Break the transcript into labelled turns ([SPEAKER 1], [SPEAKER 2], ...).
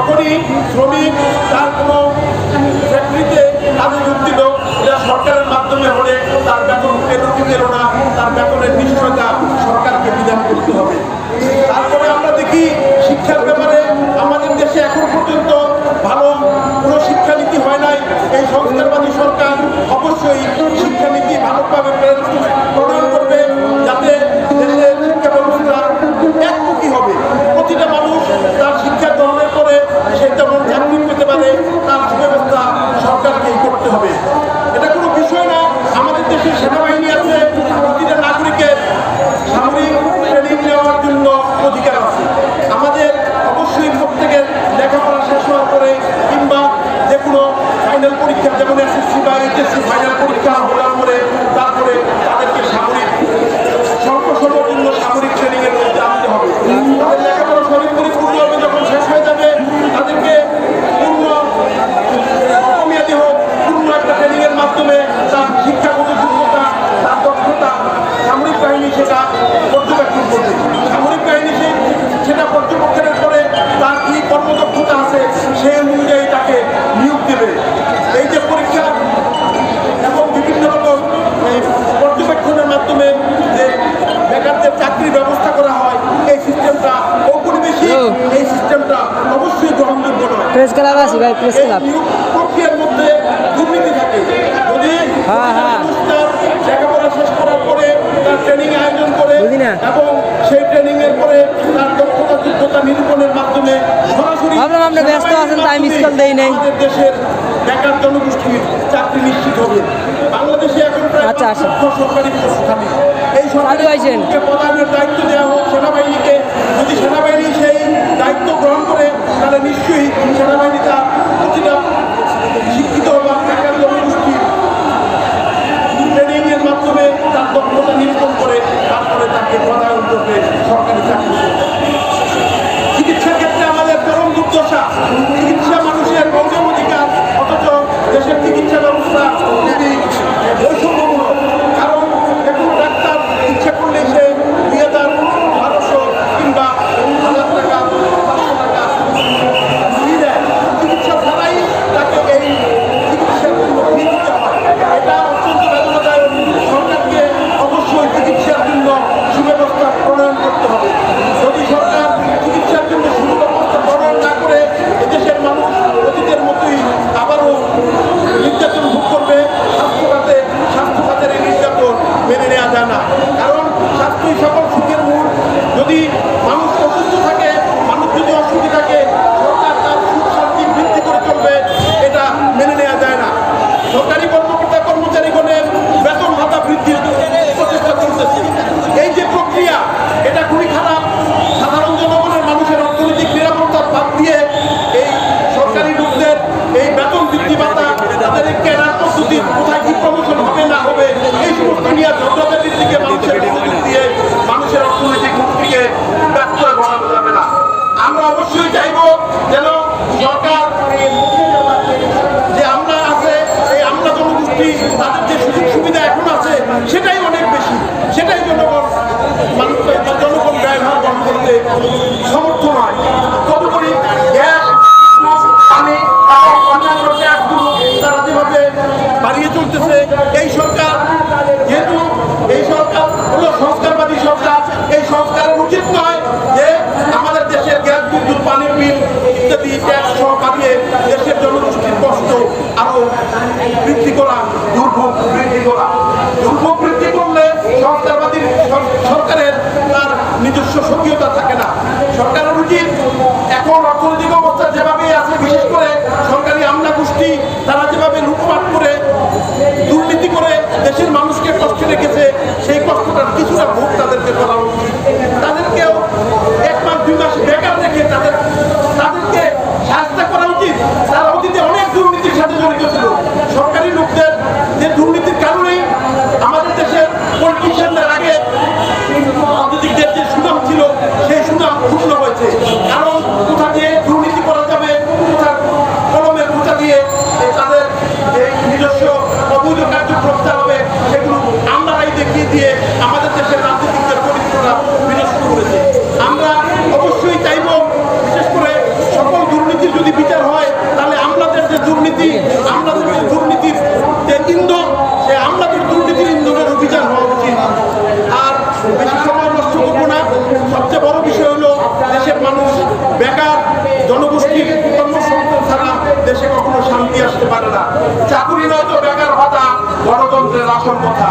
[SPEAKER 1] সকলই শ্রমিক তার কোনো ফ্যাক্টরিতে কাজে যুক্তি দিল এটা সরকারের মাধ্যমে হলে তার বেতন পেল না।
[SPEAKER 2] প্রেস ক্লাব আছি ভাই প্রেস ক্লাব হ্যাঁ, হ্যাঁ।
[SPEAKER 1] পরে তার মাধ্যমে সরাসরি
[SPEAKER 2] ব্যস্ত আছেন তাই মিস কল দেই নাই।
[SPEAKER 1] দেশের চাকরি নিশ্চিত হবে। বাংলাদেশে এখন প্রায়
[SPEAKER 2] আচ্ছা আচ্ছা।
[SPEAKER 1] সরকারি আচ্ছা, আচ্ছা। দায়িত্ব দেওয়া হোক বৃদ্ধি করা, দুর্ভোগ বৃদ্ধি করা। দুর্ভোগ বৃদ্ধি করলে সরকারবাদীর সরকারের তার নিজস্ব সক্রিয়তা থাকে না। সরকারের উচিত এখন অর্থনৈতিক এগিয়ে আসতে পারে না। চাকুরি নয়তো বেকার ভাতা গণতন্ত্রের আসল কথা।